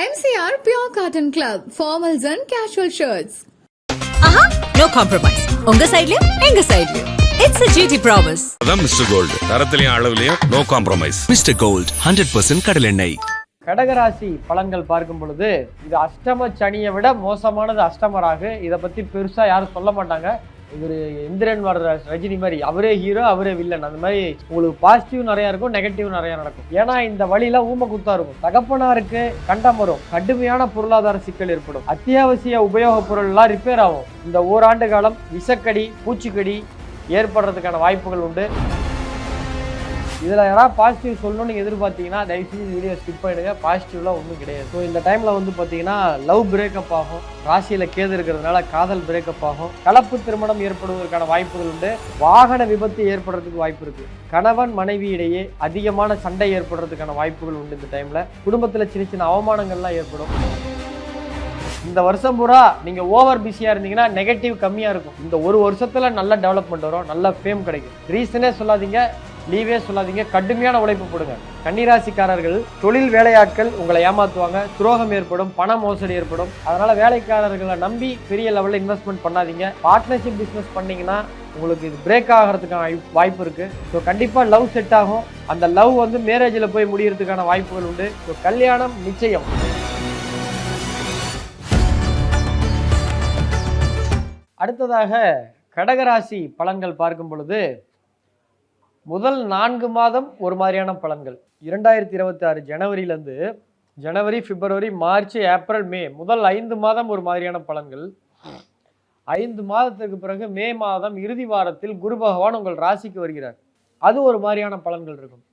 MCR Pure Cotton Club, formals and casual shirts. ஆஹா no compromise உங்க சைடுலயும் எங்க சைடுலயும் இட்ஸ் a GT ப்ராமிஸ் அதான் மிஸ்டர் கோல்டு தரத்திலையும் அளவுலையும் no compromise mister gold hundred percent கடல் எண்ணெய் கடகராசி பலன்கள் பார்க்கும் பொழுது இது அஷ்டம சனியை விட மோசமானது அஷ்டமராகு இதை பத்தி பெருசா யாரும் சொல்ல மாட்டாங்க. இவர் இந்திரன் வர்ற ரஜினி மாதிரி அவரே ஹீரோ அவரே வில்லன் அந்த மாதிரி உங்களுக்கு பாசிட்டிவ் நிறையா இருக்கும் நெகட்டிவ் நிறையா நடக்கும். ஏன்னா இந்த வழியில ஊம குத்தா இருக்கும். தகப்பனாருக்கு கண்டம் வரும். கடுமையான பொருளாதார சிக்கல் ஏற்படும். அத்தியாவசிய உபயோகப் பொருள்லாம் ரிப்பேர் ஆகும். இந்த ஓராண்டு காலம் விஷக்கடி பூச்சிக்கடி ஏற்படுறதுக்கான வாய்ப்புகள் உண்டு. இதில் யாராவது பாசிட்டிவ் சொல்லணும்னு நீங்கள் எதிர்பார்த்தீங்கன்னா தயவுசெய்து வீடியோ ஸ்கிப் பண்ணிடுங்க. பாசிட்டிவ்லாம் ஒன்றும் கிடையாது. ஸோ இந்த டைமில் வந்து பார்த்தீங்கன்னா லவ் பிரேக்கப் ஆகும். ராசியில் கேது இருக்கிறதுனால காதல் பிரேக்கப் ஆகும். கலப்பு திருமணம் ஏற்படுவதற்கான வாய்ப்புகள் உண்டு. வாகன விபத்து ஏற்படுறதுக்கு வாய்ப்பு இருக்குது கணவன் மனைவி இடையே அதிகமான சண்டை ஏற்படுறதுக்கான வாய்ப்புகள் உண்டு இந்த டைமில் குடும்பத்தில் சின்ன சின்ன அவமானங்கள்லாம் ஏற்படும். இந்த வருஷம் பூரா நீங்க ஓவர் பிஸியா இருந்தீங்கன்னா நெகட்டிவ் கம்மியா இருக்கும். இந்த ஒரு வருஷத்துல நல்ல டெவலப்மெண்ட் வரும். நல்ல ஃபேம் கிடைக்கும். ரீசனே சொல்லாதீங்க. லீவே சொல்லாதீங்க கடுமையான உழைப்பு போடுங்க. கன்னிராசிக்காரர்கள் தொழில் வேலையாட்கள் உங்களை ஏமாத்துவாங்க துரோகம் ஏற்படும் பண மோசடி ஏற்படும். அதனால வேலைக்காரர்களை நம்பி பெரிய லெவலில் இன்வெஸ்ட்மெண்ட் பண்ணாதீங்க. பார்ட்னர்ஷிப் பிஸ்னஸ் பண்ணீங்கன்னா உங்களுக்கு இது பிரேக் ஆகிறதுக்கான வாய்ப்பு- வாய்ப்பு இருக்கு. ஸோ கண்டிப்பாக லவ் செட் ஆகும். அந்த லவ் வந்து மேரேஜில் போய் முடியறதுக்கான வாய்ப்புகள் உண்டு. ஸோ கல்யாணம் நிச்சயம். அடுத்ததாக கடகராசி பலன்கள் பார்க்கும் பொழுது முதல் நான்கு மாதம் ஒரு மாதிரியான பலன்கள். இரண்டாயிரத்தி இருபத்தி ஆறு ஜனவரியிலேருந்து ஜனவரி பிப்ரவரி மார்ச் ஏப்ரல் மே முதல் ஐந்து மாதம் ஒரு மாதிரியான பலன்கள். ஐந்து மாதத்துக்கு பிறகு மே மாதம் இறுதி வாரத்தில் குரு பகவான் உங்கள் ராசிக்கு வருகிறார். அது ஒரு மாதிரியான பலன்கள் இருக்கும்.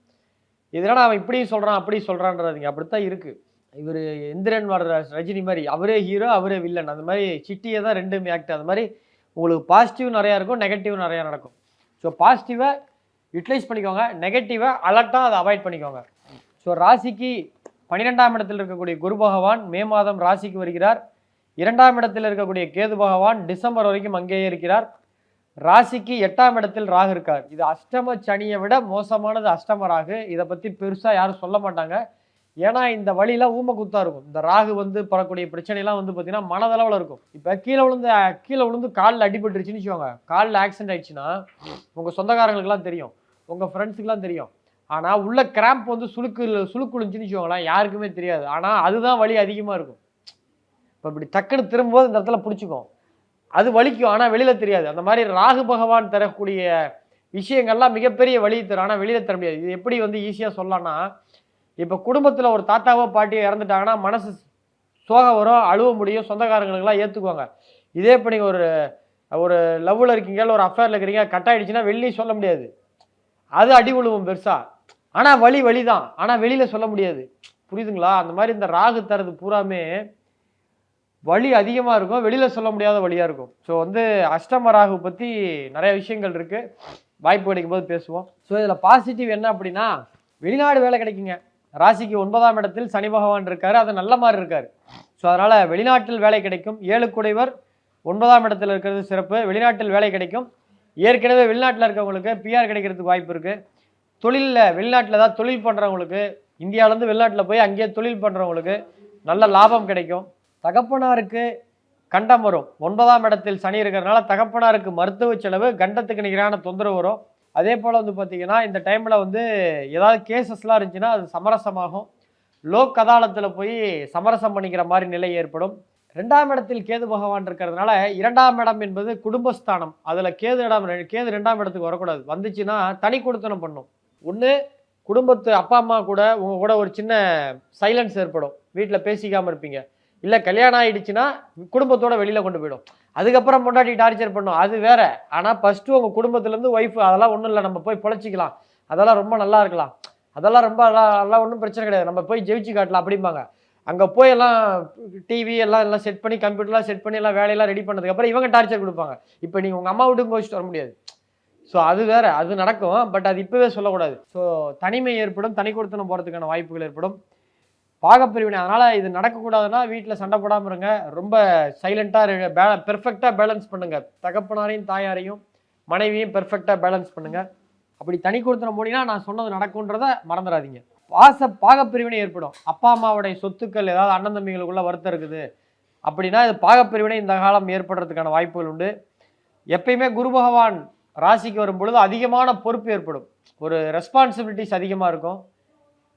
இதனால் அவன் இப்படி சொல்கிறான் அப்படி சொல்கிறான்றதுங்க அப்படித்தான் இருக்குது இவர் இந்திரன் வர்ற ரஜினி மாதிரி அவரே ஹீரோ அவரே வில்லன் அந்த மாதிரி சிட்டியை தான் ரெண்டுமே ஆக்ட் அந்த மாதிரி உங்களுக்கு பாசிட்டிவ் நிறையா இருக்கும் நெகட்டிவ் நிறையா நடக்கும். ஸோ பாசிட்டிவை யூட்டிலைஸ் பண்ணிக்கோங்க. நெகட்டிவை அலர்ட்டாக அதை அவாய்ட் பண்ணிக்கோங்க. ஸோ ராசிக்கு பன்னிரெண்டாம் இடத்தில் இருக்கக்கூடிய குரு பகவான் மே மாதம் ராசிக்கு வருகிறார். இரண்டாம் இடத்தில் இருக்கக்கூடிய கேது பகவான் டிசம்பர் வரைக்கும் அங்கேயே இருக்கிறார். ராசிக்கு எட்டாம் இடத்தில் ராகு இருக்கார். இது அஷ்டம சனியை விட மோசமானது அஷ்டம ராகு. இதை பற்றி பெருசாக யாரும் சொல்ல மாட்டாங்க. ஏன்னா இந்த வழியில ஊமக்குத்தாக இருக்கும். இந்த ராகு வந்து படக்கூடிய பிரச்சனைலாம் வந்து பார்த்திங்கன்னா மனதளவில் இருக்கும். இப்போ கீழே விழுந்து கீழே விழுந்து காலில் அடிபட்டுருச்சுன்னு வச்சுக்கோங்க. காலில் ஆக்சிடென்ட் ஆயிடுச்சுன்னா உங்கள் சொந்தக்காரங்களுக்குலாம் தெரியும். உங்கள் ஃப்ரெண்ட்ஸுக்கெலாம் தெரியும். ஆனால் உள்ள கிராம்ப் வந்து சுளுக்கு சுளுக்கு விழுந்துச்சுன்னு வச்சுக்கோங்களேன் யாருக்குமே தெரியாது. ஆனால் அதுதான் வலி அதிகமாக இருக்கும். இப்போ இப்படி டக்குன்னு திரும்பும்போது இந்த இடத்துல பிடிச்சிக்கும். அது வலிக்கும் ஆனால் வெளியில் தெரியாது. அந்த மாதிரி ராகு பகவான் தரக்கூடிய விஷயங்கள்லாம் மிகப்பெரிய வழி தரும். ஆனால் வெளியில் தர முடியாது. இது எப்படி வந்து ஈஸியாக சொல்லலாம்னா இப்போ குடும்பத்தில் ஒரு தாத்தாவோ பாட்டியோ இறந்துட்டாங்கன்னா மனசு சோகம் வரும் அழுவ முடியும் சொந்தக்காரங்களுக்கெல்லாம் ஏற்றுக்குவாங்க இதே இப்போ நீங்கள் ஒரு ஒரு லவ்வில் இருக்கீங்க இல்லை ஒரு அஃபேரில் இருக்கிறீங்க கட் ஆயிடுச்சுன்னா வெளியே சொல்ல முடியாது. அது அடி விழுவும் பெருசா. ஆனால் வலி வழி தான் ஆனால் வெளியில் சொல்ல முடியாது. புரியுதுங்களா? அந்த மாதிரி இந்த ராகு தரது பூராமே வலி அதிகமாக இருக்கும். வெளியில் சொல்ல முடியாத வழியாக இருக்கும். ஸோ வந்து அஷ்டம ராகு பற்றி நிறைய விஷயங்கள் இருக்குது வாய்ப்பு கிடைக்கும் போது பேசுவோம். ஸோ இதில் பாசிட்டிவ் என்ன அப்படின்னா வெளிநாடு வேலை கிடைக்குங்க. ராசிக்கு ஒன்பதாம் இடத்தில் சனி பகவான் இருக்காரு. அது நல்ல மாதிரி இருக்காரு. ஸோ அதனால் வெளிநாட்டில் வேலை கிடைக்கும். ஏழு குடைவர் ஒன்பதாம் இடத்தில் இருக்கிறது சிறப்பு. வெளிநாட்டில் வேலை கிடைக்கும். ஏற்கனவே வெளிநாட்டில் இருக்கவங்களுக்கு பிஆர் கிடைக்கிறதுக்கு வாய்ப்பு இருக்குது தொழிலில் வெளிநாட்டில் தான் தொழில் பண்ணுறவங்களுக்கு இந்தியாவிலேருந்து வெளிநாட்டில் போய் அங்கேயே தொழில் பண்ணுறவங்களுக்கு நல்ல லாபம் கிடைக்கும். தகப்பனாருக்கு கண்டம் வரும். ஒன்பதாம் இடத்தில் சனி இருக்கிறதுனால தகப்பனாருக்கு மருத்துவ செலவு கண்டத்துக்கு நிகரான தொந்தரவு வரும். அதே போல் வந்து பார்த்திங்கன்னா இந்த டைமில் வந்து ஏதாவது கேசஸ்லாம் இருந்துச்சுன்னா அது சமரசமாகும். லோக் அதாலத்தில் போய் சமரசம் பண்ணிக்கிற மாதிரி நிலை ஏற்படும். ரெண்டாம் இடத்தில் கேது பகவான் இருக்கிறதுனால இரண்டாம் இடம் என்பது குடும்பஸ்தானம். அதில் கேது இடம் கேது ரெண்டாம் இடத்துக்கு வரக்கூடாது. வந்துச்சுன்னா தனி கொடுத்தனம் பண்ணும். ஒன்று குடும்பத்து அப்பா அம்மா கூட உங்கள் கூட ஒரு சின்ன சைலன்ஸ் ஏற்படும். வீட்டில் பேசிக்காமல் இருப்பீங்க. இல்லை கல்யாணம் ஆகிடுச்சுன்னா குடும்பத்தோட வெளியில் கொண்டு போயிடும். அதுக்கப்புறம் பொண்டாட்டி டார்ச்சர் பண்ணும். அது வேற. ஆனால் ஃபஸ்ட்டு உங்கள் குடும்பத்துலேருந்து ஒய்ஃப் அதெல்லாம் ஒன்றும் இல்லை. நம்ம போய் பொழைச்சிக்கலாம். அதெல்லாம் ரொம்ப நல்லா இருக்கலாம். அதெல்லாம் ரொம்ப நல்லா அதெல்லாம் ஒன்றும் பிரச்சனை கிடையாது. நம்ம போய் ஜெயிச்சு காட்டலாம் அப்படிம்பாங்க. அங்கே போய் எல்லாம் டிவி எல்லாம் எல்லாம் செட் பண்ணி கம்ப்யூட்டர்லாம் செட் பண்ணி எல்லாம் வேலையெல்லாம் ரெடி பண்ணதுக்கப்புறம் இவங்க டார்ச்சர் கொடுப்பாங்க. இப்போ நீங்கள் உங்கள் அம்மா வீட்டுக்கு கோச்சிட்டு வர முடியாது. ஸோ அது வேறு அது நடக்கும். பட் அது இப்போவே சொல்லக்கூடாது. ஸோ தனிமை ஏற்படும் தனி கொடுத்தனம் போகிறதுக்கான வாய்ப்புகள் ஏற்படும். பாகப்பிரிவினை அதனால் இது நடக்கக்கூடாதுன்னா வீட்டில் சண்டை போடாமல் இருங்க. ரொம்ப சைலண்ட்டாக பே பெர்ஃபெக்டாக பேலன்ஸ் பண்ணுங்கள் தகப்பனாரையும் தாயாரையும் மனைவியும் பெர்ஃபெக்டாக பேலன்ஸ் பண்ணுங்கள் அப்படி தனி கொடுத்தனம் போனீங்கன்னா நான் சொன்னது நடக்குன்றதை மறந்துடாதீங்க. பாச பாகப்பிரிவினை ஏற்படும். அப்பா அம்மாவுடைய சொத்துக்கள் ஏதாவது அண்ணன் தம்பிகளுக்குள்ள வருத்தம் இருக்குது. அப்படின்னா இது பாகப்பிரிவினை இந்த காலம் ஏற்படுறதுக்கான வாய்ப்புகள் உண்டு. எப்பயுமே குரு பகவான் ராசிக்கு வரும் பொழுது அதிகமான பொறுப்பு ஏற்படும். ஒரு ரெஸ்பான்சிபிலிட்டிஸ் அதிகமாக இருக்கும்.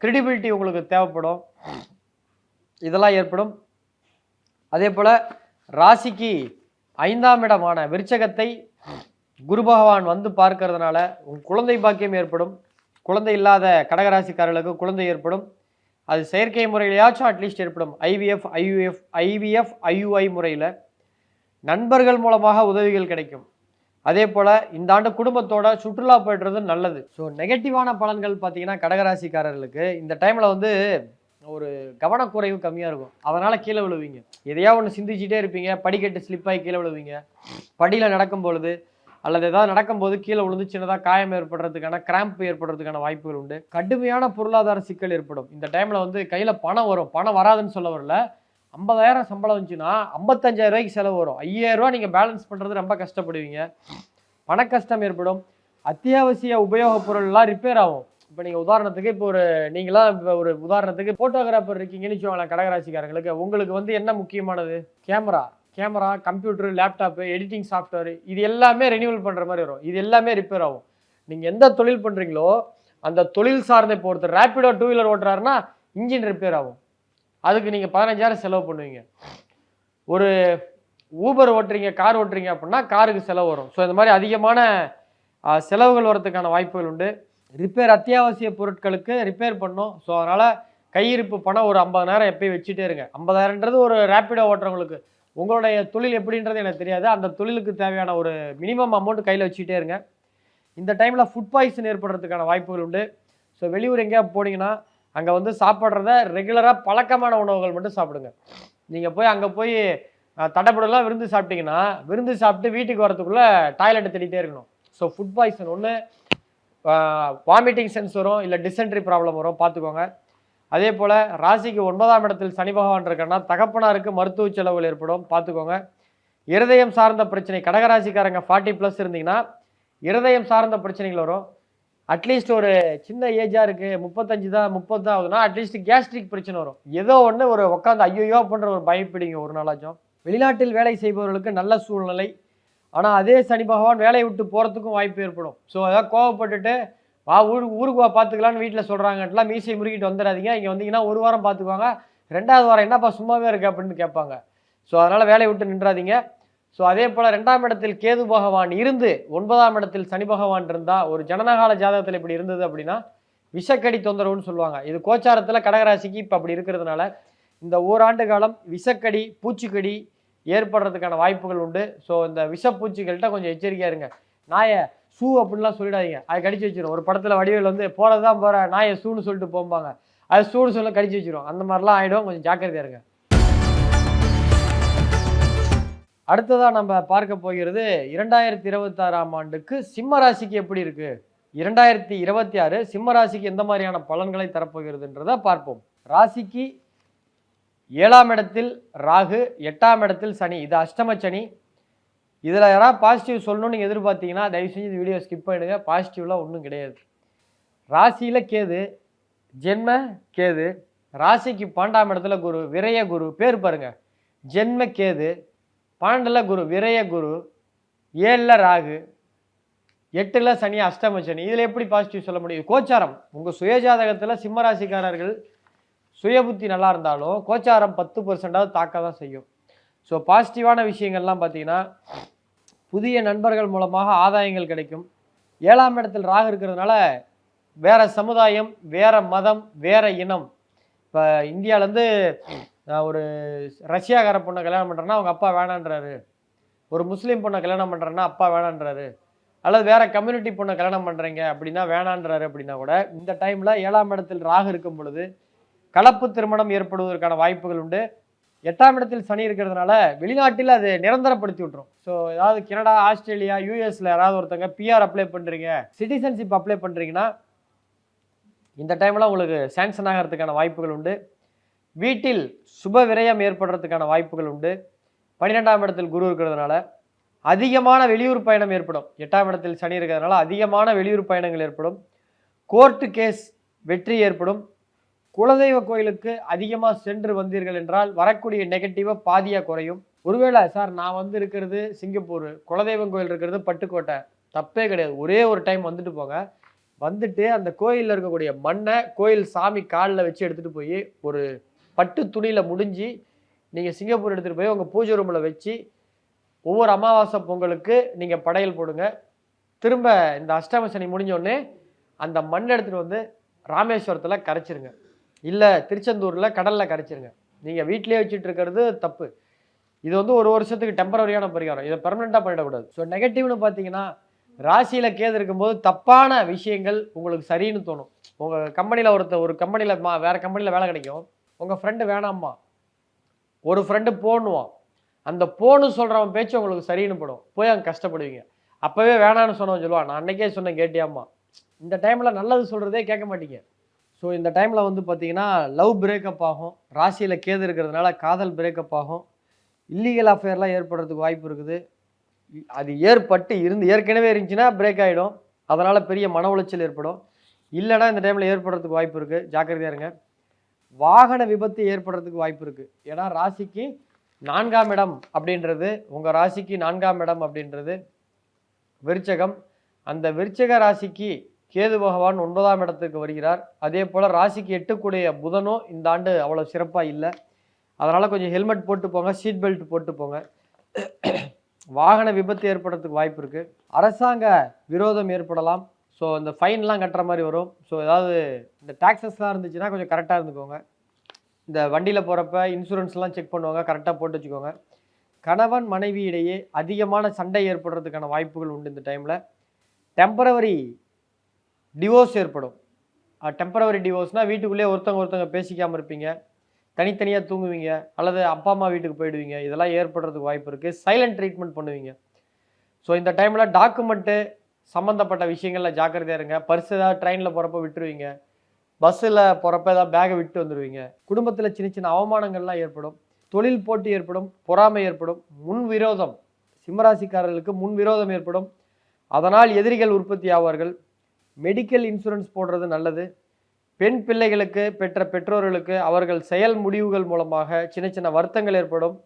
கிரெடிபிலிட்டி உங்களுக்கு தேவைப்படும். இதெல்லாம் ஏற்படும். அதே போல் ராசிக்கு ஐந்தாம் இடமான விருச்சகத்தை குரு பகவான் வந்து பார்க்கறதுனால உங்கள் குழந்தை பாக்கியம் ஏற்படும். குழந்தை இல்லாத கடகராசிக்காரர்களுக்கு குழந்தை ஏற்படும். அது செயற்கை முறையிலையாச்சும் அட்லீஸ்ட் ஏற்படும். ஐவிஎஃப் ஐயுஎஃப் ஐவிஎஃப் ஐயுஐ முறையில் நண்பர்கள் மூலமாக உதவிகள் கிடைக்கும். அதே போல் இந்த ஆண்டு குடும்பத்தோட சுற்றுலா போய்ட்டுறது நல்லது. ஸோ நெகட்டிவான பலன்கள் பார்த்தீங்கன்னா கடகராசிக்காரர்களுக்கு இந்த டைமில் வந்து ஒரு கவனக்குறைவு கம்மியாக இருக்கும். அதனால் கீழே விழுவீங்க. எதையா ஒன்று சிந்திச்சுட்டே இருப்பீங்க. படிக்கட்டு ஸ்லிப்பாகி கீழே விழுவீங்க. படியில் நடக்கும் பொழுது அல்லது ஏதாவது நடக்கும்போது கீழே விழுந்து சின்னதாக காயம் ஏற்படுறதுக்கான கிராம்ப் ஏற்படுறதுக்கான வாய்ப்புகள் உண்டு. கடுமையான பொருளாதார சிக்கல் ஏற்படும். இந்த டைமில் வந்து கையில் பணம் வரும். பணம் வராதுன்னு சொல்ல வரல. ஐம்பதாயிரம் சம்பளம் வந்துச்சுன்னா ஐம்பத்தஞ்சாயிரம் ரூபாய்க்கு செலவு வரும். ஐயாயிரம் நீங்கள் பேலன்ஸ் பண்ணுறது ரொம்ப கஷ்டப்படுவீங்க. பண கஷ்டம் ஏற்படும். அத்தியாவசிய உபயோகப் பொருள்லாம் ரிப்பேர் ஆகும். இப்போ நீங்கள் உதாரணத்துக்கு இப்போ ஒரு நீங்களாம் இப்போ ஒரு உதாரணத்துக்கு ஃபோட்டோகிராஃபர் இருக்கீங்கன்னு வச்சுக்கோங்களேன் கடகராசிக்காரங்களுக்கு. உங்களுக்கு வந்து என்ன முக்கியமானது? Camera camera computer laptop editing software இது எல்லாமே ரெனியூவல் பண்ணுற மாதிரி வரும். இது எல்லாமே ரிப்பேர் ஆகும். நீங்கள் எந்த தொழில் பண்ணுறீங்களோ அந்த தொழில் சார்ந்த இப்போ ஒருத்தர் ரேப்பிடோ டூ வீலர் ஓட்டுறாருன்னா இன்ஜின் ரிப்பேர் ஆகும். அதுக்கு நீங்கள் பதினஞ்சாயிரம் செலவு பண்ணுவீங்க. ஒரு ஊபர் ஓட்டுறீங்க கார் ஓட்டுறீங்க அப்படின்னா காருக்கு செலவு வரும். ஸோ இந்த மாதிரி அதிகமான செலவுகள் வரதுக்கான வாய்ப்புகள் உண்டு. ரிப்பேர் அத்தியாவசிய பொருட்களுக்கு ரிப்பேர் பண்ணும். ஸோ அதனால் கையிருப்பு பணம் ஒரு ஐம்பதாயிரம் எப்பயும் வச்சுட்டே இருங்க. ஐம்பதாயிரன்றது ஒரு ரேப்பிடோ ஓட்டுறவங்களுக்கு. உங்களுடைய தொழில் எப்படின்றது எனக்கு தெரியாது. அந்த தொழிலுக்கு தேவையான ஒரு மினிமம் அமௌண்ட் கையில் வச்சுக்கிட்டே இருங்க. இந்த டைமில் ஃபுட் பாய்சன் ஏற்படுறதுக்கான வாய்ப்புகள் உண்டு. ஸோ வெளியூர் எங்கேயா போனீங்கன்னா அங்கே வந்து சாப்பிட்றத ரெகுலராக பழக்கமான உணவுகள் மட்டும் சாப்பிடுங்க. நீங்கள் போய் அங்கே போய் அஹ், விருந்து சாப்பிட்டீங்கன்னா விருந்து சாப்பிட்டு வீட்டுக்கு வரத்துக்குள்ளே டாய்லெட்டை தேடிட்டே இருக்கணும். ஸோ ஃபுட் பாய்சன் ஒன்று வாமிட்டிங் சென்ஸ் வரும் இல்லை டிசென்ட்ரி ப்ராப்ளம் வரும். பார்த்துக்கோங்க. அதே போல் ராசிக்கு ஒன்பதாம் இடத்தில் சனி பகவான் இருக்கன்னா தகப்பனாருக்கு மருத்துவ செலவுகள் ஏற்படும். பார்த்துக்கோங்க. இருதயம் சார்ந்த பிரச்சனை கடகராசிக்காரங்க ஃபார்ட்டி ப்ளஸ் இருந்தீங்கன்னா இருதயம் சார்ந்த பிரச்சனைகள் வரும். அட்லீஸ்ட் ஒரு சின்ன ஏஜாக இருக்குது முப்பத்தஞ்சு தான் முப்பது தான் ஆகுதுன்னா அட்லீஸ்ட் கேஸ்ட்ரிக் பிரச்சனை வரும். ஏதோ ஒன்று ஒரு உட்காந்து ஐயோயோ அப்படின்ற ஒரு பயப்பிடிங்க ஒரு நாளாச்சும். வெளிநாட்டில் வேலை செய்பவர்களுக்கு நல்ல சூழ்நிலை. ஆனால் அதே சனி பகவான் வேலையை விட்டு போகிறதுக்கும் வாய்ப்பு ஏற்படும். ஸோ அதாவது கோவப்பட்டுட்டு வா ஊருக்கு ஊருக்கு வா பார்த்துக்கலான்னு வீட்டில் சொல்கிறாங்கட்டெலாம் மீசை முறுக்கிட்டு வந்துடாதீங்க இங்கே வந்தீங்கன்னா ஒரு வாரம் பார்த்துக்குவாங்க ரெண்டாவது வாரம் என்னப்பா சும்மாவே இருக்கு அப்படின்னு கேட்பாங்க. ஸோ அதனால் வேலையை விட்டு நின்றாதீங்க. ஸோ அதே போல் ரெண்டாம் இடத்தில் கேது பகவான் இருந்து ஒன்பதாம் இடத்தில் சனி பகவான் இருந்தால் ஒரு ஜனனகால ஜாதகத்தில் இப்படி இருந்தது அப்படின்னா விஷக்கடி தொந்தரவுன்னு சொல்லுவாங்க. இது கோச்சாரத்தில் கடகராசிக்கு இப்போ அப்படி இருக்கிறதுனால இந்த ஓராண்டு காலம் விஷக்கடி பூச்சிக்கடி ஏற்படுறதுக்கான வாய்ப்புகள் உண்டு. ஸோ இந்த விஷப்பூச்சிகள்கிட்ட கொஞ்சம் எச்சரிக்கையாக இருங்க. நாயை சூ அப்படின்லாம் சொல்லிடாதீங்க. அது கடிச்சு வச்சிடும் ஒரு படத்தில் வடிவேல் வந்து போகிறது தான் நான் நாயை சூன்னு சொல்லிட்டு போம்பாங்க. அது சூடு சொல்ல கடிச்சு வச்சிடும் அந்த மாதிரிலாம் ஆகிடும் கொஞ்சம் ஜாக்கிரதையா இருங்க. அடுத்ததாக நம்ம பார்க்க போகிறது இரண்டாயிரத்தி இருபத்தாறாம் ஆண்டுக்கு சிம்ம ராசிக்கு எப்படி இருக்குது இரண்டாயிரத்தி இருபத்தி ஆறு சிம்ம ராசிக்கு எந்த மாதிரியான பலன்களை தரப்போகிறதுன்றதை பார்ப்போம். ராசிக்கு ஏழாம் இடத்தில் ராகு எட்டாம் இடத்தில் சனி. இது அஷ்டம சனி. இதில் யாராவது பாசிட்டிவ் சொல்லணும்னு நீங்கள் எதிர்பார்த்தீங்கன்னா தயவு செஞ்சு இந்த வீடியோ ஸ்கிப் பண்ணிடுங்க. பாசிட்டிவ்லாம் ஒன்றும் கிடையாது. ராசியில் கேது ஜென்ம கேது ராசிக்கு பன்னெண்டாம் இடத்துல குரு விரைய குரு பேர் பாருங்கள் ஜென்ம கேது பன்னெண்டில் குரு விரைய குரு ஏழில் ராகு எட்டில் சனி அஷ்டம சனி. இதில் எப்படி பாசிட்டிவ் சொல்ல முடியும்? கோச்சாரம். உங்கள் சுயஜாதகத்தில் சிம்மராசிக்காரர்கள் சுயபுத்தி நல்லா இருந்தாலும் கோச்சாரம் பத்து பர்சன்டாவது தாக்க தான் செய்யும். ஸோ பாசிட்டிவான விஷயங்கள்லாம் பார்த்தீங்கன்னா புதிய நண்பர்கள் மூலமாக ஆதாயங்கள் கிடைக்கும். ஏழாம் இடத்தில் ராகு இருக்கிறதுனால வேறு சமுதாயம் வேறு மதம் வேறு இனம். இப்போ இந்தியாவிலேருந்து ஒரு ரஷ்யாக்கார பொண்ணை கல்யாணம் பண்ணுறேன்னா அவங்க அப்பா வேணான்றாரு. ஒரு முஸ்லீம் பொண்ணை கல்யாணம் பண்ணுறேன்னா அப்பா வேணான்றாரு. அல்லது வேறு கம்யூனிட்டி பொண்ணை கல்யாணம் பண்ணுறீங்க அப்படின்னா வேணான்றாரு அப்படின்னா கூட இந்த டைமில் ஏழாம் இடத்தில் ராகு இருக்கும் பொழுது கலப்பு திருமணம் ஏற்படுவதற்கான வாய்ப்புகள் உண்டு. எட்டாம் இடத்தில் சனி இருக்கிறதுனால வெளிநாட்டில் அது நிரந்தரப்படுத்தி விட்டுரும். ஸோ ஏதாவது கனடா ஆஸ்திரேலியா யூஎஸில் யாராவது ஒருத்தங்க பிஆர் அப்ளை பண்ணுறீங்க சிட்டிசன்ஷிப் அப்ளை பண்ணுறீங்கன்னா இந்த டைமில் உங்களுக்கு சேங்ஷன் ஆகிறதுக்கான வாய்ப்புகள் உண்டு. வீட்டில் சுப விரயம் ஏற்படுறதுக்கான வாய்ப்புகள் உண்டு. பன்னிரெண்டாம் இடத்தில் குரு இருக்கிறதுனால அதிகமான வெளியூர் பயணம் ஏற்படும். எட்டாம் இடத்தில் சனி இருக்கிறதுனால அதிகமான வெளியூர் பயணங்கள் ஏற்படும். கோர்ட்டு கேஸ் வெற்றி ஏற்படும். குலதெய்வ கோயிலுக்கு அதிகமாக சென்று வந்தீர்கள் என்றால் வரக்கூடிய நெகட்டிவாக பாதியாக குறையும். ஒருவேளை சார் நான் வந்து இருக்கிறது சிங்கப்பூர் குலதெய்வம் கோயில் இருக்கிறது பட்டுக்கோட்டை தப்பே கிடையாது. ஒரே ஒரு டைம் வந்துட்டு போங்க. வந்துட்டு அந்த கோயிலில் இருக்கக்கூடிய மண்ணை கோயில் சாமி காலில் வச்சு எடுத்துகிட்டு போய் ஒரு பட்டு துணியில் முடிஞ்சு நீங்கள் சிங்கப்பூர் எடுத்துகிட்டு போய் உங்கள் பூஜை ரூமில் வச்சு ஒவ்வொரு அமாவாசை பொங்கலுக்கு நீங்கள் படையல் போடுங்க. திரும்ப இந்த அஷ்டம சனி முடிஞ்ச அந்த மண் எடுத்துகிட்டு வந்து ராமேஸ்வரத்தில் கரைச்சிருங்க. இல்லை திருச்செந்தூரில் கடலில் கரைச்சிருங்க. நீங்கள் வீட்டிலே வச்சுட்டு இருக்கிறது தப்பு. இது வந்து ஒரு வருஷத்துக்கு டெம்பரரியான பரிகாரம். இதை பெர்மனெண்ட்டாக பண்ணிடக்கூடாது. ஸோ நெகட்டிவ்னு பார்த்தீங்கன்னா ராசியில் கேது இருக்கும்போது தப்பான விஷயங்கள் உங்களுக்கு சரின்னு தோணும். உங்கள் கம்பெனியில் ஒருத்த ஒரு கம்பெனியில் மா வேறு கம்பெனியில் வேலை கிடைக்கும். உங்கள் ஃப்ரெண்டு வேணாம்மா. ஒரு ஃப்ரெண்டு போன்னுவான். அந்த போன்னு சொல்கிறவன் பேச்சு உங்களுக்கு சரின்னு படும். போய் அங்கே கஷ்டப்படுவீங்க. அப்போவே வேணான்னு சொன்னவன் சொல்லுவான். நான் அன்றைக்கே சொன்னேன் கேட்டியாம்மா. இந்த டைமில் நல்லது சொல்கிறதே கேட்க மாட்டீங்க. ஸோ இந்த டைமில் வந்து பார்த்தீங்கன்னா லவ் பிரேக்கப் ஆகும். ராசியில் கேது இருக்கிறதுனால காதல் பிரேக்கப் ஆகும். இல்லீகல் அஃபேர்லாம் ஏற்படுறதுக்கு வாய்ப்பு இருக்குது. அது ஏற்பட்டு இருந்து ஏற்கனவே இருந்துச்சுன்னா பிரேக் ஆகிடும் அதனால் பெரிய மன உளைச்சல் ஏற்படும். இல்லைன்னா இந்த டைமில் ஏற்படுறதுக்கு வாய்ப்பு இருக்குது ஜாக்கிரதையாக இருங்க. வாகன விபத்து ஏற்படுறதுக்கு வாய்ப்பு இருக்குது ஏன்னா ராசிக்கு நான்காம் இடம் அப்படின்றது உங்கள் ராசிக்கு நான்காம் இடம் அப்படின்றது விருச்சகம். அந்த விருச்சக ராசிக்கு கேது பகவான் ஒன்பதாம் இடத்துக்கு வருகிறார். அதே போல் ராசிக்கு எட்டுக்கூடிய புதனும் இந்த ஆண்டு அவ்வளோ சிறப்பாக இல்லை. அதனால் கொஞ்சம் ஹெல்மெட் போட்டு போங்க சீட் பெல்ட் போட்டு போங்க. வாகன விபத்து ஏற்படுறதுக்கு வாய்ப்பு இருக்குது அரசாங்க விரோதம் ஏற்படலாம். ஸோ இந்த ஃபைன்லாம் கட்டுற மாதிரி வரும். ஸோ ஏதாவது இந்த டாக்ஸஸ்லாம் இருந்துச்சுன்னா கொஞ்சம் கரெக்டாக இருந்துக்கோங்க. இந்த வண்டியில் போகிறப்ப இன்சூரன்ஸ்லாம் செக் பண்ணுவாங்க கரெக்டாக போட்டு வச்சுக்கோங்க. கணவன் மனைவி இடையே அதிகமான சண்டை ஏற்படுறதுக்கான வாய்ப்புகள் உண்டு இந்த டைமில் டெம்பரவரி டிவோர்ஸ் ஏற்படும். டெம்பரவரி டிவோர்ஸ்னால் வீட்டுக்குள்ளேயே ஒருத்தவங்க ஒருத்தவங்க பேசிக்காமல் இருப்பீங்க. தனித்தனியாக தூங்குவீங்க. அல்லது அப்பா அம்மா வீட்டுக்கு போயிடுவீங்க. இதெல்லாம் ஏற்படுறதுக்கு வாய்ப்பு இருக்குது சைலண்ட் ட்ரீட்மெண்ட் பண்ணுவீங்க. ஸோ இந்த டைமில் டாக்குமெண்ட்டு சம்மந்தப்பட்ட விஷயங்களில் ஜாக்கிரதையா இருங்க. பர்ஸ் ஏதாவது ட்ரெயினில் போகிறப்ப விட்டுருவீங்க. பஸ்ஸில் போகிறப்ப ஏதாவது பேகை விட்டு வந்துடுவீங்க குடும்பத்தில் சின்ன சின்ன அவமானங்கள்லாம் ஏற்படும். தொழில் போட்டி ஏற்படும். பொறாமை ஏற்படும். முன் விரோதம். சிம்மராசிக்காரர்களுக்கு முன் விரோதம் ஏற்படும். அதனால் எதிரிகள் உற்பத்தி ஆவார்கள். மெடிக்கல் இன்சூரன்ஸ் போடுறது நல்லது. பெண் பிள்ளைகளுக்கு பெற்ற பெற்றோர்களுக்கு அவர்கள் செயல் முடிவுகள் மூலமாக சின்ன சின்ன வருத்தங்கள் ஏற்படும்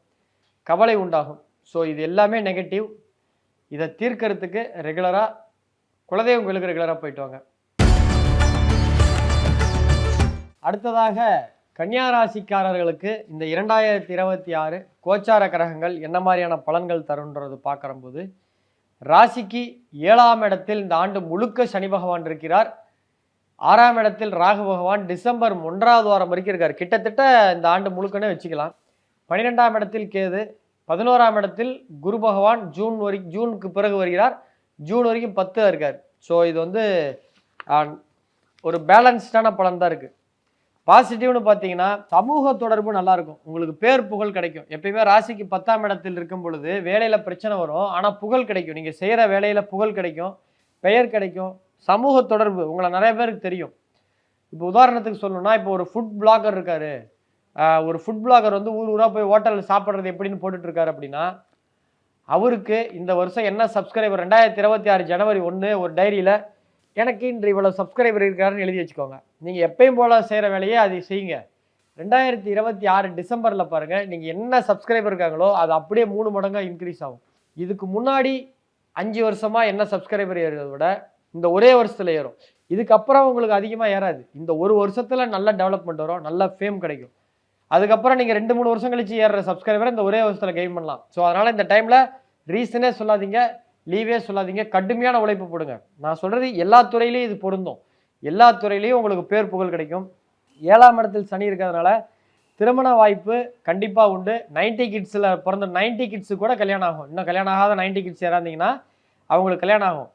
கவலை உண்டாகும். ஸோ இது எல்லாமே நெகட்டிவ் இதை தீர்க்கறதுக்கு ரெகுலராக குலதெய்வங்களுக்கு ரெகுலராக போயிட்டு வாங்க. அடுத்ததாக கன்னியா ராசிக்காரர்களுக்கு இந்த இரண்டாயிரத்தி இருபத்தி ஆறு கோச்சார கிரகங்கள் என்ன மாதிரியான பலன்கள் தருன்றது பார்க்குறம்போது ராசிக்கு ஏழாம் இடத்தில் இந்த ஆண்டு முழுக்க சனி பகவான் இருக்கிறார். ஆறாம் இடத்தில் ராகு பகவான் டிசம்பர் ஒன்றாவது வாரம் வரைக்கும் இருக்கார். கிட்டத்தட்ட இந்த ஆண்டு முழுக்கனே வச்சுக்கலாம். பன்னிரெண்டாம் இடத்தில் கேது பதினோராம் இடத்தில் குரு பகவான் ஜூன் வரை ஜூனுக்கு பிறகு வருகிறார். ஜூன் வரைக்கும் பத்து இருக்கார். ஸோ இது வந்து ஒரு பேலன்ஸ்டான பலன் தான் இருக்குது பாசிட்டிவ்னு பார்த்தீங்கன்னா சமூக தொடர்பு நல்லா இருக்கும் உங்களுக்கு பேர் புகழ் கிடைக்கும். எப்பயுமே ராசிக்கு பத்தாம் இடத்தில் இருக்கும் பொழுது வேலையில் பிரச்சனை வரும். ஆனால் புகழ் கிடைக்கும். நீங்கள் செய்கிற வேலையில் புகழ் கிடைக்கும். பெயர் கிடைக்கும். சமூக தொடர்பு உங்களை நிறைய பேருக்கு தெரியும். இப்போ உதாரணத்துக்கு சொல்லணும்னா இப்போ ஒரு ஃபுட் பிளாகர் இருக்காரு. ஒரு ஃபுட் பிளாகர் வந்து ஊர் ஊராக போய் ஹோட்டலில் சாப்பிட்றது எப்படின்னு போட்டுட்டு இருக்காரு அப்படின்னா அவருக்கு இந்த வருஷம் என்ன சப்ஸ்கிரைபர் ரெண்டாயிரத்தி இருபத்தி ஆறு ஜனவரி ஒன்று ஒரு டைரியில் எனக்கு இன்று இவ்வளோ சப்ஸ்கிரைபர் இருக்காருன்னு எழுதி வச்சுக்கோங்க. நீங்கள் எப்பயும் போல் செய்கிற வேலையை அதை செய்யுங்க. ரெண்டாயிரத்தி இருபத்தி ஆறு டிசம்பரில் பாருங்கள் நீங்கள் என்ன சப்ஸ்கிரைபர் இருக்காங்களோ அது அப்படியே மூணு மடங்காக இன்க்ரீஸ் ஆகும். இதுக்கு முன்னாடி அஞ்சு வருஷமாக என்ன சப்ஸ்கிரைபர் ஏறுறதை விட இந்த ஒரே வருஷத்தில் ஏறும். இதுக்கப்புறம் உங்களுக்கு அதிகமாக ஏறாது. இந்த ஒரு வருஷத்தில் நல்ல டெவலப்மெண்ட் வரும் நல்ல ஃபேம் கிடைக்கும். அதுக்கப்புறம் நீங்கள் ரெண்டு மூணு வருஷம் கழிச்சு ஏறுற சப்ஸ்கிரைபரை இந்த ஒரே வருஷத்தில் கெயின் பண்ணலாம். ஸோ அதனால் இந்த டைமில் ரீசனே சொல்லாதீங்க. லீவே சொல்லாதீங்க கடுமையான உழைப்பு போடுங்க. நான் சொல்கிறது எல்லா துறையிலையும் இது பொருந்தும். எல்லா துறையிலையும் உங்களுக்கு பேர் புகழ் கிடைக்கும். ஏழாம் இடத்தில் சனி இருக்கிறதுனால திருமண வாய்ப்பு கண்டிப்பாக உண்டு. நைன்டி கிட்ஸில் பிறந்த நைன்டி கிட்ஸு கூட கல்யாணம் ஆகும். இன்னும் கல்யாணம் ஆகாத நைன்டி கிட்ஸ் யாராந்தீங்கன்னா அவங்களுக்கு கல்யாணம் ஆகும்.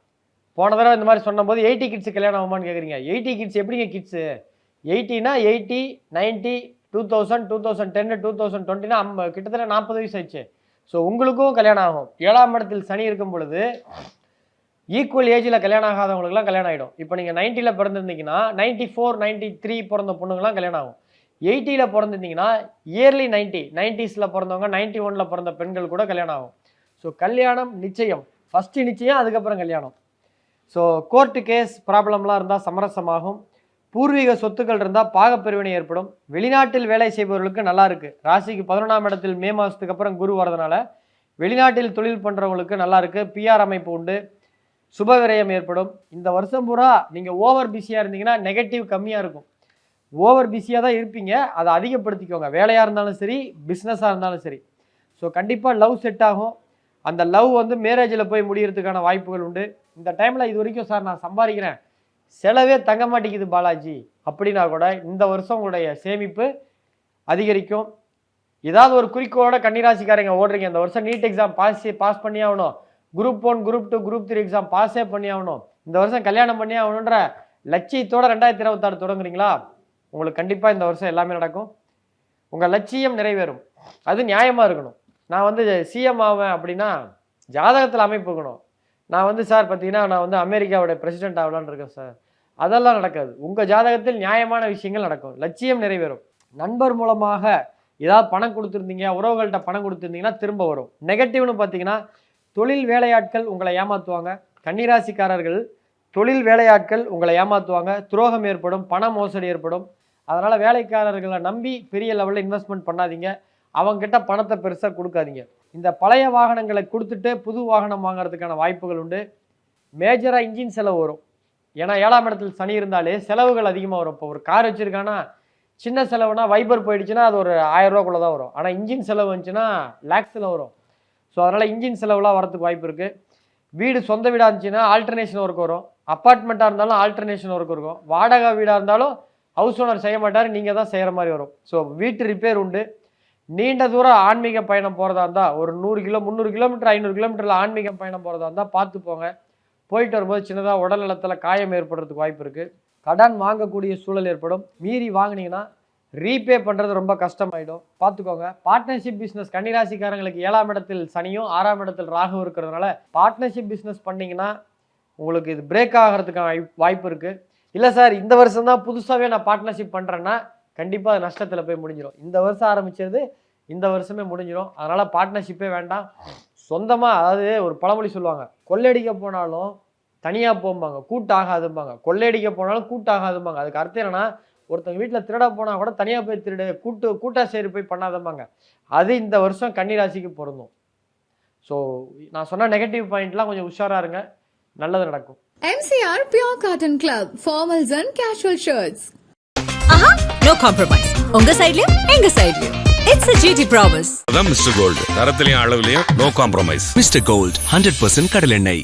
போன தடவை இந்த மாதிரி சொன்னபோது எயிட்டி கிட்ஸு கல்யாணம் ஆகுமான்னு கேட்குறீங்க எயிட்டி கிட்ஸ் எப்படிங்க kids எயிட்டினா eighty ninety two thousand two thousand டென்னு டூ தௌசண்ட் டுவெண்ட்டினா அம்ப கிட்டத்தட்ட நாற்பது வயசு ஆயிடுச்சு. ஸோ உங்களுக்கும் கல்யாணம் ஆகும். ஏழாம் இடத்தில் சனி இருக்கும் பொழுது ஈக்குவல் ஏஜில் கல்யாணம் ஆகாதவங்களுக்குலாம் கல்யாணம் ஆகிடும் இப்போ நீங்கள் நைன்ட்டியில் பிறந்திருந்தீங்கன்னா நைன்ட்டி ஃபோர் நைன்ட்டி த்ரீ பிறந்த பொண்ணுங்களாம் கல்யாணம் ஆகும். எயிட்டியில் பிறந்திருந்தீங்கன்னா இயர்லி நைன்ட்டி நைன்டிஸில் பிறந்தவங்க நைன்ட்டி ஒனில் பிறந்த பெண்கள் கூட கல்யாணம் ஆகும். ஸோ கல்யாணம் நிச்சயம். ஃபஸ்ட்டு நிச்சயம் அதுக்கப்புறம் கல்யாணம். ஸோ கோர்ட்டு கேஸ் ப்ராப்ளம்லாம் இருந்தால் சமரசமாகும். பூர்வீக சொத்துக்கள் இருந்தால் பாகப்பிரிவினை ஏற்படும். வெளிநாட்டில் வேலை செய்பவர்களுக்கு நல்லா இருக்குது ராசிக்கு பதினொன்றாம் இடத்தில் மே மாதத்துக்கு அப்புறம் குரு வரதுனால வெளிநாட்டில் தொழில் பண்ணுறவங்களுக்கு நல்லா இருக்குது பிஆர் அமைப்பு உண்டு. சுப விரயம் ஏற்படும். இந்த வருஷம் பூரா நீங்கள் ஓவர் பிஸியாக இருந்தீங்கன்னா நெகட்டிவ் கம்மியாக இருக்கும். ஓவர் பிஸியாக தான் இருப்பீங்க. அதை அதிகப்படுத்திக்கோங்க. வேலையாக இருந்தாலும் சரி பிஸ்னஸாக இருந்தாலும் சரி. ஸோ கண்டிப்பாக லவ் செட் ஆகும். அந்த லவ் வந்து மேரேஜில் போய் முடியறதுக்கான வாய்ப்புகள் உண்டு. இந்த டைமில் இது வரைக்கும் சார் நான் சம்பாதிக்கிறேன். செலவே தங்க மாட்டேங்குது பாலாஜி. அப்படின்னா கூட இந்த வருஷம் உங்களுடைய சேமிப்பு அதிகரிக்கும். ஏதாவது ஒரு குறிக்கோளோட கன்னிராசிக்காரங்க ஓடுறீங்க. இந்த வருஷம் நீட் எக்ஸாம் பாஸ் பாஸ் பண்ணி ஆகணும். Group one group two group three exam பாஸே பண்ணி ஆகணும். இந்த வருஷம் கல்யாணம் பண்ணி ஆகணுன்ற லட்சியத்தோட ரெண்டாயிரத்தி இருபத்தாறு தொடங்குறீங்களா? உங்களுக்கு கண்டிப்பாக இந்த வருஷம் எல்லாமே நடக்கும். உங்கள் லட்சியம் நிறைவேறும். அது நியாயமாக இருக்கணும். நான் வந்து சிஎம் ஆவேன் அப்படின்னா ஜாதகத்தில் அமைப்பு இருக்கணும். நான் வந்து சார் பார்த்தீங்கன்னா நான் வந்து அமெரிக்காவோட பிரசிடென்ட் ஆகலான்னு இருக்கேன் சார். அதெல்லாம் நடக்காது. உங்கள் ஜாதகத்தில் நியாயமான விஷயங்கள் நடக்கும். லட்சியம் நிறைவேறும். நண்பர் மூலமாக ஏதாவது பணம் கொடுத்துருந்தீங்க உறவுகள்கிட்ட பணம் கொடுத்துருந்தீங்கன்னா திரும்ப வரும். நெகட்டிவ்னு பார்த்தீங்கன்னா தொழில் வேலையாட்கள் உங்களை ஏமாற்றுவாங்க கன்னிராசிக்காரர்கள் தொழில் வேலையாட்கள் உங்களை ஏமாற்றுவாங்க துரோகம் ஏற்படும் பண மோசடி ஏற்படும். அதனால் வேலைக்காரர்களை நம்பி பெரிய லெவலில் இன்வெஸ்ட்மெண்ட் பண்ணாதீங்க. அவங்ககிட்ட பணத்தை பெருசாக கொடுக்காதீங்க. இந்த பழைய வாகனங்களை கொடுத்துட்டு புது வாகனம் வாங்குறதுக்கான வாய்ப்புகள் உண்டு. மேஜராக இன்ஜின் செலவு வரும். ஏன்னா ஏழாம் இடத்துல சனி இருந்தாலே செலவுகள் அதிகமாக வரும். இப்போ ஒரு கார் வச்சுருக்கான்னா சின்ன செலவுனா வைபர் போயிடுச்சுன்னா அது ஒரு ஆயிரம் தான் வரும். ஆனால் இன்ஜின் செலவு வந்துச்சுன்னா லேக்ஸில் வரும். ஸோ அதனால் இன்ஜின் செலவுலாம் வரதுக்கு வாய்ப்பு இருக்குது வீடு சொந்த வீடாக இருந்துச்சுன்னா ஆல்டர்னேஷன் ஒர்க் வரும். அப்பார்ட்மெண்ட்டாக இருந்தாலும் ஆல்டர்னேஷன் ஒர்க் இருக்கும். வாடகை வீடாக இருந்தாலும் ஹவுஸ் ஓனர் செய்ய மாட்டார் நீங்கள் தான் செய்கிற மாதிரி வரும். ஸோ வீட்டு ரிப்பேர் உண்டு. நீண்ட தூரம் ஆன்மீக பயணம் போகிறதா இருந்தால் ஒரு நூறு கிலோ முந்நூறு கிலோமீட்டர் ஐநூறு கிலோமீட்டரில் ஆன்மீக பயணம் போகிறதா இருந்தால் பார்த்து போங்க. போயிட்டு வரும்போது சின்னதாக உடல் நலத்தில் காயம் ஏற்படுறதுக்கு வாய்ப்பு இருக்குது கடன் வாங்கக்கூடிய சூழல் ஏற்படும். மீறி வாங்குனீங்கன்னா ரீபே பண்ணுறது ரொம்ப கஷ்டமாயிடும். பார்த்துக்கோங்க. பார்ட்னர்ஷிப் பிஸ்னஸ் கன்னிராசிக்காரங்களுக்கு ஏழாம் இடத்தில் சனியும் ஆறாம் இடத்தில் ராகும் இருக்கிறதுனால பார்ட்னர்ஷிப் பிஸ்னஸ் பண்ணிங்கன்னா உங்களுக்கு இது பிரேக் ஆகிறதுக்கான வாய்ப்- வாய்ப்பு இருக்குது இல்லை சார் இந்த வருஷம் தான் புதுசாகவே நான் பார்ட்னர்ஷிப் பண்ணுறேன்னா கண்டிப்பாக அது நஷ்டத்தில் போய் முடிஞ்சிடும் இந்த வருஷம் ஆரம்பிச்சது இந்த வருஷமே முடிஞ்சிடும் அதனால் பார்ட்னர்ஷிப்பே வேண்டாம். சொந்தமாக அதாவது ஒரு பழமொழி சொல்லுவாங்க. கொள்ளையடிக்க போனாலும் தனியாக போம்பாங்க. கூட்டாகாதும்பாங்க. கொள்ளையடிக்க போனாலும் கூட்டாகாதும்பாங்க. அதுக்கு அர்த்தம் என்னன்னா ஒருத்தவங்க வீட்டில் திருட போனால் கூட தனியாக போய் திருடு கூட்டு கூட்டா சேரி போய் பண்ணாதம்பாங்க. அது இந்த வருஷம் கன்னிராசிக்கு பொருந்தும். ஸோ நான் சொன்ன நெகட்டிவ் பாயிண்ட்லாம் கொஞ்சம் உஷாராக இருங்க. நல்லது நடக்கும். MCR Pure Cotton Club, formals and casual shirts. No compromise உங்க சைடுலயும் எங்க சைடுலயும் இட்ஸ் a GT ப்ராமிஸ் அதான் மிஸ்டர் கோல்டு தரத்திலையும் அளவுலையும் no compromise mister gold hundred percent கடலெண்ணெய்